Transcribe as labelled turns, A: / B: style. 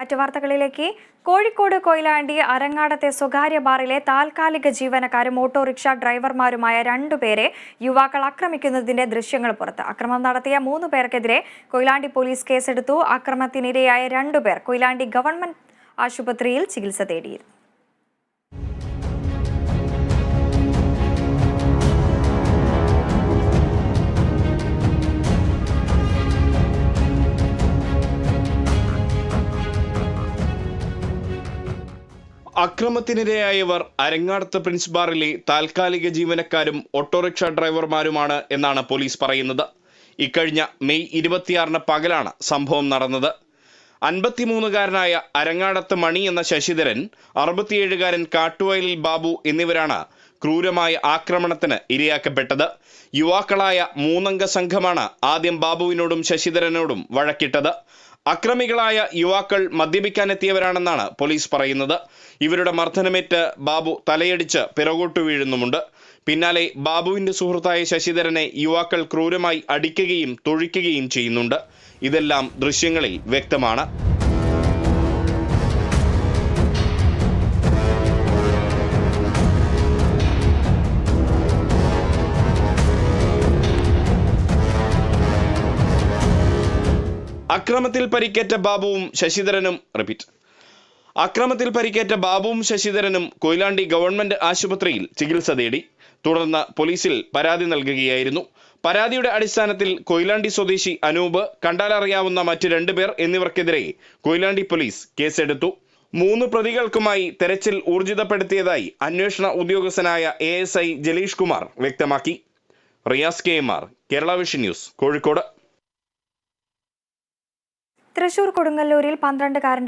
A: മറ്റു വാർത്തകളിലേക്ക് കോഴിക്കോട് കൊയിലാണ്ടി അരങ്ങാടത്തെ സ്വകാര്യ ബാറിലെ താൽക്കാലിക ജീവനക്കാരും ഓട്ടോറിക്ഷ ഡ്രൈവർമാരുമായ രണ്ടുപേരെ യുവാക്കൾ ആക്രമിക്കുന്നതിന്റെ ദൃശ്യങ്ങൾ പുറത്ത്. അക്രമം നടത്തിയ മൂന്ന് പേർക്കെതിരെ കൊയിലാണ്ടി പോലീസ് കേസെടുത്തു. അക്രമത്തിനിരയായ രണ്ടുപേർ കൊയിലാണ്ടി ഗവൺമെന്റ് ആശുപത്രിയിൽ ചികിത്സ തേടിയിരുന്നു.
B: അക്രമത്തിനിരയായവർ അരങ്ങാടത്ത് പ്രിൻസ് ബാറിലെ താൽക്കാലിക ജീവനക്കാരും ഓട്ടോറിക്ഷ ഡ്രൈവർമാരുമാണ് എന്നാണ് പോലീസ് പറയുന്നത്. ഇക്കഴിഞ്ഞ മെയ് ഇരുപത്തിയാറിന് പകലാണ് സംഭവം നടന്നത്. അൻപത്തിമൂന്നുകാരനായ അരങ്ങാടത്ത് മണി എന്ന ശശിധരൻ അറുപത്തിയേഴുകാരൻ കാട്ടുവയലിൽ ബാബു എന്നിവരാണ് ക്രൂരമായ ആക്രമണത്തിന് ഇരയാക്കപ്പെട്ടത്. യുവാക്കളായ മൂന്നംഗ സംഘമാണ് ആദ്യം ബാബുവിനോടും ശശിധരനോടും വഴക്കിട്ടത്. അക്രമികളായ യുവാക്കൾ മദ്യപിക്കാനെത്തിയവരാണെന്നാണ് പോലീസ് പറയുന്നത്. ഇവരുടെ മർദ്ദനമേറ്റ് ബാബു തലയടിച്ച് പിറകോട്ടു വീഴുന്നുമുണ്ട്. പിന്നാലെ ബാബുവിന്റെ സുഹൃത്തായ ശശിധരനെ യുവാക്കൾ ക്രൂരമായി അടിക്കുകയും തൊഴിക്കുകയും ചെയ്യുന്നുണ്ട്. ഇതെല്ലാം ദൃശ്യങ്ങളിൽ വ്യക്തമാണ്. അക്രമത്തിൽ പരിക്കേറ്റ ബാബുവും ശശിധരനും റിപ്പീറ്റ് അക്രമത്തിൽ പരിക്കേറ്റ ബാബുവും ശശിധരനും കൊയിലാണ്ടി ഗവൺമെന്റ് ആശുപത്രിയിൽ ചികിത്സ തേടി. തുടർന്ന് പോലീസിൽ പരാതി നൽകുകയായിരുന്നു. പരാതിയുടെ അടിസ്ഥാനത്തിൽ കൊയിലാണ്ടി സ്വദേശി അനൂപ് കണ്ടാലറിയാവുന്ന മറ്റ് രണ്ടുപേർ എന്നിവർക്കെതിരെ കൊയിലാണ്ടി പോലീസ് കേസെടുത്തു. മൂന്ന് പ്രതികൾക്കുമായി തെരച്ചിൽ ഊർജിതപ്പെടുത്തിയതായി അന്വേഷണ ഉദ്യോഗസ്ഥനായ A S I Jaleesh Kumar വ്യക്തമാക്കി. Riyas K M R Kerala vision news Kozhikode.
A: Thrissur കൊടുങ്ങല്ലൂരിൽ പന്ത്രണ്ടുകാരന്റെ